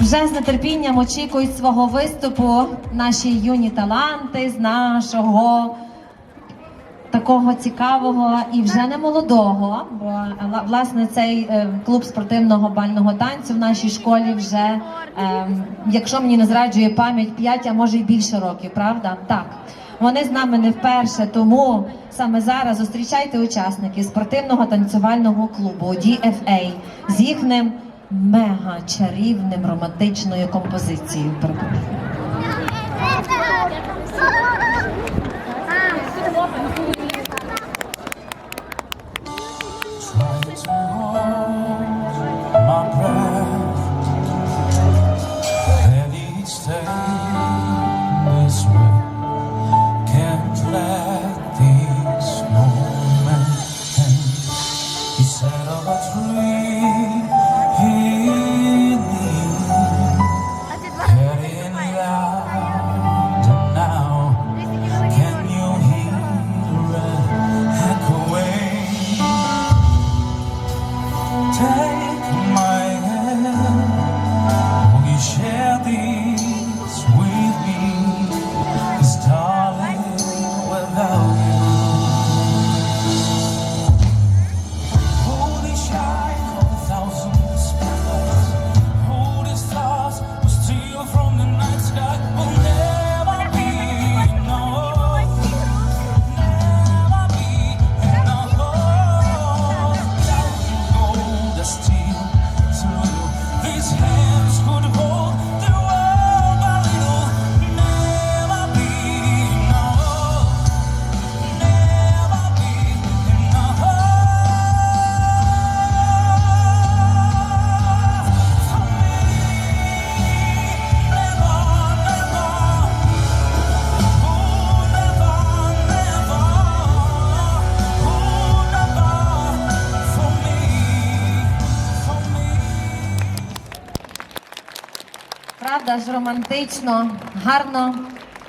Вже з нетерпінням очікують свого виступу наші юні таланти з нашого такого цікавого і вже не молодого. Бо власне цей е, клуб спортивного бального танцю в нашій школі вже, е, якщо мені не зраджує пам'ять, 5, а може й більше років, правда? Так. Вони з нами не вперше, тому саме зараз зустрічайте учасників спортивного танцювального клубу DFA з їхнім мега чарівним романтичною композицією. Trying to ใจ Правда ж романтично, гарно,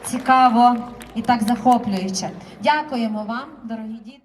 цікаво і так захоплююче. Дякуємо вам, дорогі діти.